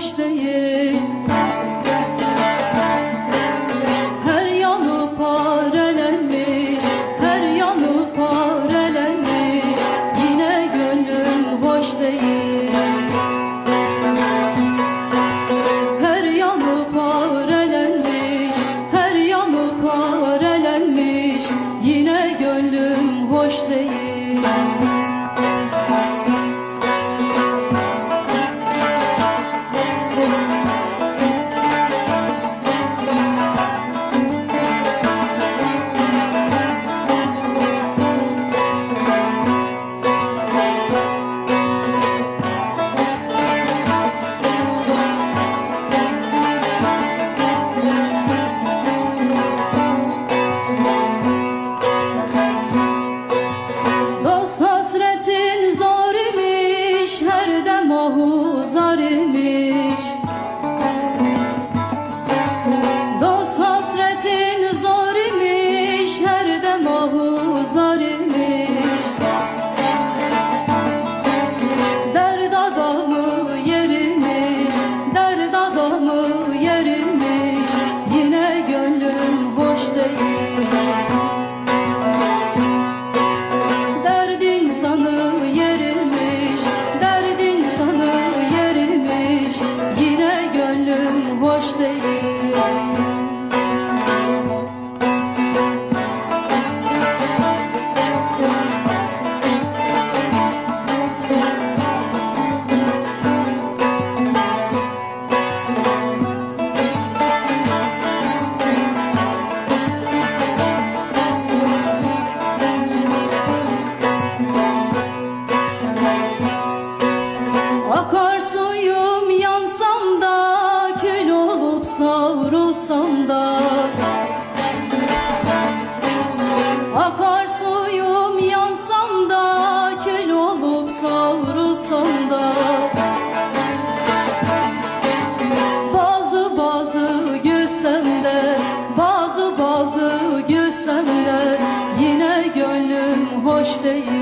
boş Her yanı parelenmiş Her yanı parelenmiş Yine gönlüm hoş değil. Her yanı parelenmiş Her yanı parelenmiş Yine gönlüm hoş değil. رشته ای